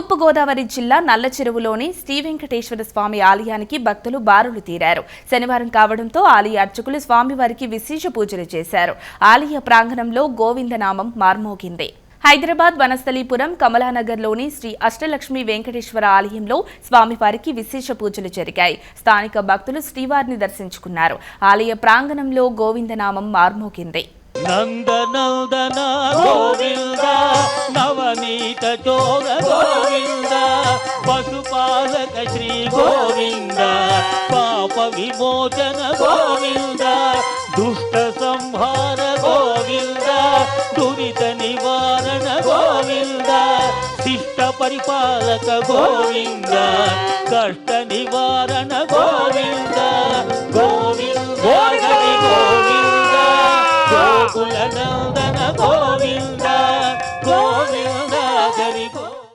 తూర్పుగోదావరి జిల్లా నల్లచెరువులోని శ్రీ వెంకటేశ్వర స్వామి ఆలయానికి భక్తులు బారులు తీరారు. శనివారం కావడంతో ఆలయ అర్చకులు స్వామివారికి విశేష పూజలు చేశారు. ఆలయ ప్రాంగణంలో గోవిందనామం మార్మోగింది. హైదరాబాద్ వనస్థలీపురం కమలానగర్లోని శ్రీ అష్టలక్ష్మి వెంకటేశ్వర ఆలయంలో స్వామివారికి విశేష పూజలు జరిగాయి. స్థానిక భక్తులు శ్రీవారిని దర్శించుకున్నారు. ఆలయ ప్రాంగణంలో గోవిందనామం మార్మోగింది. నందనందన గోవింద నవనీత చోర గోవింద పశుపాలక శ్రీ గోవింద పాప విమోచన గోవింద దుష్ట సంహార గోవింద దురిత నివారణ గోవింద శిష్ట పరిపాలక గోవింద కష్ట నివారణ గోవింద గోవింద గోవింద! గోకుల నందన గోవింద हरि को